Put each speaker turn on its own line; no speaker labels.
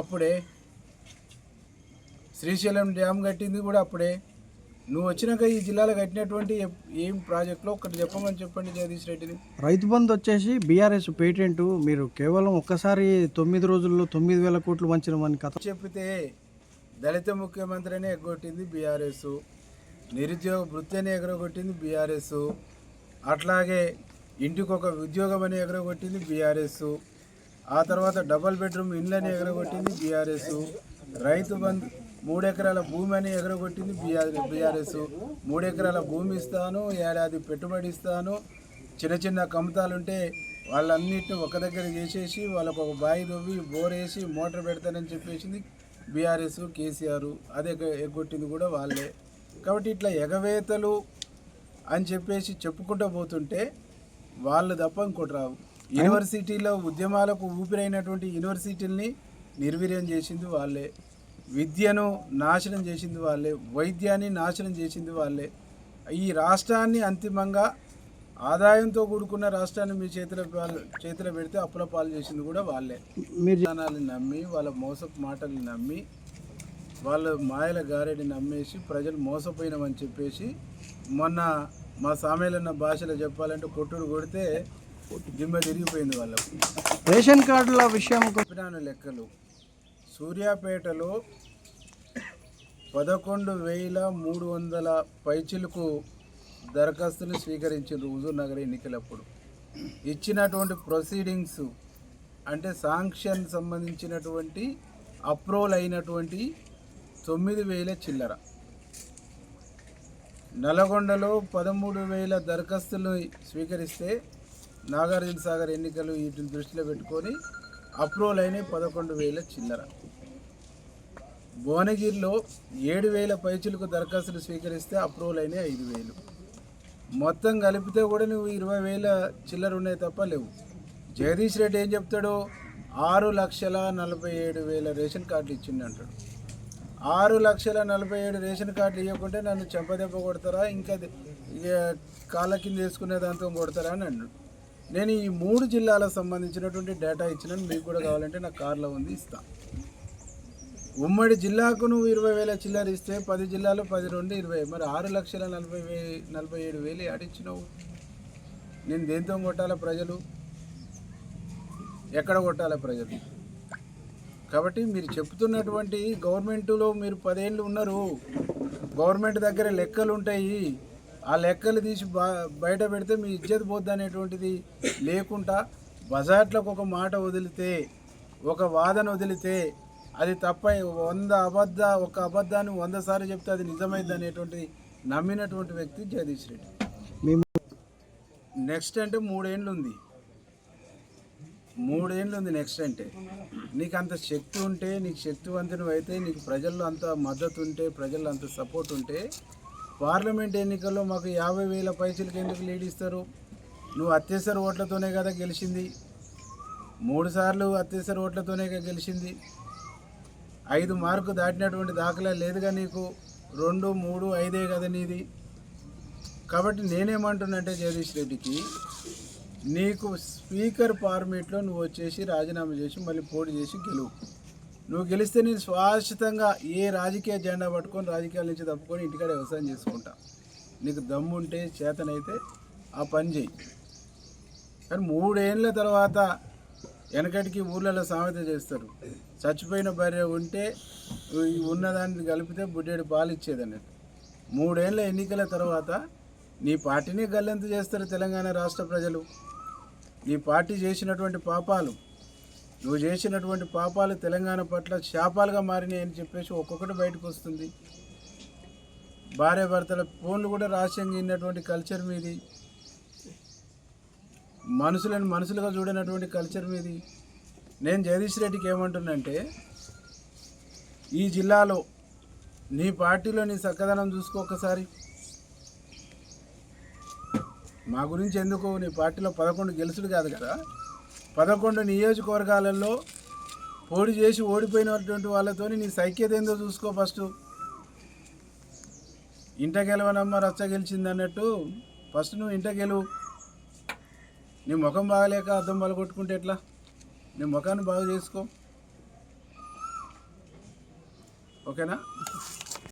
అప్పుడే శ్రీశైలం డ్యామ్ కట్టింది కూడా అప్పుడే. నువ్వు వచ్చినాక ఈ జిల్లాలో కట్టినటువంటి ఏం ప్రాజెక్టులో ఒకటి చెప్పమని చెప్పండి జగదీష్ రెడ్డిని.
రైతు బంధు వచ్చేసి బీఆర్ఎస్ పేటెంట్. మీరు కేవలం ఒక్కసారి తొమ్మిది రోజుల్లో తొమ్మిది వేల కోట్లు వంచిన కథ.
చెప్పితే దళిత ముఖ్యమంత్రిని ఎగ్గొట్టింది బీఆర్ఎస్. నిరుద్యోగ వృత్తిని ఎగరగొట్టింది బీఆర్ఎస్. అట్లాగే ఇంటికి ఒక ఉద్యోగం అని ఎగరగొట్టింది బీఆర్ఎస్. ఆ తర్వాత డబల్ బెడ్రూమ్ ఇండ్లని ఎగరగొట్టింది బీఆర్ఎస్. రైతు బంధు మూడు ఎకరాల భూమి అని ఎగరగొట్టింది బీఆర్ బీఆర్ఎస్. మూడు ఎకరాల భూమి ఇస్తాను ఏడాది పెట్టుబడి ఇస్తాను. చిన్న చిన్న కమతాలుంటే వాళ్ళన్నిటిని ఒక దగ్గర చేసేసి వాళ్ళకు ఒక బావి తవ్వి బోర్ వేసి మోటార్ పెడతానని చెప్పేసింది బీఆర్ఎస్ కేసీఆర్. అదే ఎగ్గొట్టింది కూడా వాళ్ళే. కాబట్టి ఇట్లా ఎగవేతలు అని చెప్పేసి చెప్పుకుంటూ పోతుంటే వాళ్ళు తప్ప ఇంకోటి రావు. యూనివర్సిటీలో ఉద్యమాలకు ఊపిరైనటువంటి యూనివర్సిటీల్ని నిర్వీర్యం చేసింది వాళ్ళే. విద్యను నాశనం చేసింది వాళ్ళే. వైద్యాన్ని నాశనం చేసింది వాళ్ళే. ఈ రాష్ట్రాన్ని అంతిమంగా ఆదాయంతో కూడుకున్న రాష్ట్రాన్ని మీ చేతిలో చేతిలో పెడితే అప్పుల పాలు చేసింది కూడా వాళ్ళే.
మీరు
విధానాలను నమ్మి వాళ్ళ మోసపు మాటల్ని నమ్మి వాళ్ళ మాయల గారెడి నమ్మేసి ప్రజలు మోసపోయినామని చెప్పేసి మొన్న మా సామేలన్న భాషలో చెప్పాలంటే కొట్టుడు కొడితే దిమ్మ తిరిగిపోయింది వాళ్ళకు.
రేషన్ కార్డుల విషయం
చెప్పినాను లెక్కలు. సూర్యాపేటలో పదకొండు వేల మూడు వందల పైచిలకు దరఖాస్తుని స్వీకరించారు హుజూర్ నగర్ ఎన్నికలప్పుడు. ఇచ్చినటువంటి ప్రొసీడింగ్స్ అంటే శాంక్షన్ సంబంధించినటువంటి అప్రూవల్ అయినటువంటి తొమ్మిది వేల చిల్లర. నల్గొండలో పదమూడు వేల దరఖాస్తులు స్వీకరిస్తే నాగార్జున సాగర్ ఎన్నికలు వీటిని దృష్టిలో పెట్టుకొని అప్రూవల్ అయినాయి పదకొండు వేల చిల్లర. భువనగిరిలో ఏడు వేల పైచులకు దరఖాస్తులు స్వీకరిస్తే అప్రూవల్ అయినాయి ఐదు వేలు. మొత్తం కలిపితే కూడా నువ్వు ఇరవై వేల చిల్లర ఉన్నాయి తప్ప లేవు. జగదీష్ రెడ్డి ఏం చెప్తాడు? ఆరు లక్షల నలభై ఏడు వేల రేషన్ కార్డులు ఇచ్చిండు అంటాడు. ఆరు లక్షల నలభై ఏడు రేషన్ కార్డులు ఇవ్వకుంటే నన్ను చెంపదెబ్బ కొడతారా? ఇంకా ఇక కాళ్ళ కింద వేసుకునే దాంతో కొడతారా అని అన్నాడు. నేను ఈ మూడు జిల్లాలకు సంబంధించినటువంటి డేటా ఇచ్చిన మీకు కూడా కావాలంటే నా కార్లో ఉంది ఇస్తా. ఉమ్మడి జిల్లాకు నువ్వు ఇరవై వేల చిల్లర ఇస్తే పది జిల్లాలు పది రెండు ఇరవై. మరి ఆరు లక్షల నలభై వే నలభై ఏడు వేలు ఆడిచ్చినావు నేను దేంతో కొట్టాలా ప్రజలు? ఎక్కడ కొట్టాలా ప్రజలు? కాబట్టి మీరు చెప్తున్నటువంటి గవర్నమెంట్లో మీరు పదేళ్ళు ఉన్నారు. గవర్నమెంట్ దగ్గర లెక్కలు ఉంటాయి ఆ లెక్కలు తీసి బయట పెడితే మీ ఇజ్జత్ పోద్ది అనేటువంటిది లేకుండా బజార్లకు ఒక మాట వదిలితే ఒక వాదన వదిలితే అది తప్ప వంద అబద్ధ ఒక అబద్ధాన్ని వంద సార్లు చెప్తే అది నిజమైంది అనేటువంటి నమ్మినటువంటి వ్యక్తి జగదీష్ రెడ్డి.
మేము
నెక్స్ట్ అంటే మూడేండ్లు ఉంది మూడేండ్లు ఉంది నెక్స్ట్ అంటే నీకు అంత శక్తి ఉంటే నీకు శక్తివంతుని అయితే నీకు ప్రజల్లో అంత మద్దతు ఉంటే ప్రజల్లో అంత సపోర్ట్ ఉంటే పార్లమెంట్ ఎన్నికల్లో మాకు యాభై వేల పైసలకి ఎందుకు లీడ్ ఇస్తారు? నువ్వు అత్యవసర ఓట్లతోనే కదా గెలిచింది. మూడుసార్లు అత్యవసర ఓట్లతోనే గెలిచింది. ఐదు మార్కు దాటినటువంటి దాఖలా లేదుగా నీకు. రెండు మూడు ఐదే కదా నీది. కాబట్టి నేనేమంటున్నంటే జగదీష్ రెడ్డికి నీకు స్పీకర్ ఫార్మేట్లో నువ్వు వచ్చేసి రాజీనామా చేసి మళ్ళీ పోటీ చేసి గెలువు. నువ్వు గెలిస్తే నేను శాశ్వతంగా ఏ రాజకీయ జెండా పట్టుకొని రాజకీయాల నుంచి తప్పుకొని ఇంటికాడ వ్యవసాయం చేసుకుంటా. నీకు దమ్ముంటే చేతనైతే ఆ పని చేయి కానీ మూడేళ్ళ తర్వాత వెనకటికి ఊర్లలో సామెత చేస్తారు. చచ్చిపోయిన భార్య ఉంటే ఉన్నదాన్ని కలిపితే బుడ్డేడు పాలు ఇచ్చేది అన్నట్టు. మూడేళ్ళ ఎన్నికల తర్వాత నీ పార్టీని గల్లెంత చేస్తారు తెలంగాణ రాష్ట్ర ప్రజలు. నీ పార్టీ చేసినటువంటి పాపాలు నువ్వు చేసినటువంటి పాపాలు తెలంగాణ పట్ల శాపాలుగా మారినాయి అని చెప్పేసి ఒక్కొక్కటి బయటకు వస్తుంది. భార్య భర్తల ఫోన్లు కూడా రహస్యంగా అయినటువంటి కల్చర్ మీది. మనుషులను మనుషులుగా చూడనటువంటి కల్చర్ మీది. నేను జగదీష్ రెడ్డికి ఏమంటున్నంటే ఈ జిల్లాలో నీ పార్టీలో నీ చక్కదనం చూసుకో ఒకసారి మా గురించి ఎందుకు నీ పార్టీలో పదకొండు గెలుసుడు కాదు కదా. పదకొండు నియోజకవర్గాలలో పోటీ చేసి ఓడిపోయినటువంటి వాళ్ళతో నీ సైక్యత ఏందో చూసుకో ఫస్ట్. ఇంట గెలవనమ్మ రచ్చ గెలిచింది అన్నట్టు ఫస్ట్ నువ్వు ఇంట గెలువు. నీ ముఖం బాగలేక అద్దం పలగొట్టుకుంటే ఎట్లా? నీ ముఖాన్ని బాగు చేసుకో. ఓకేనా?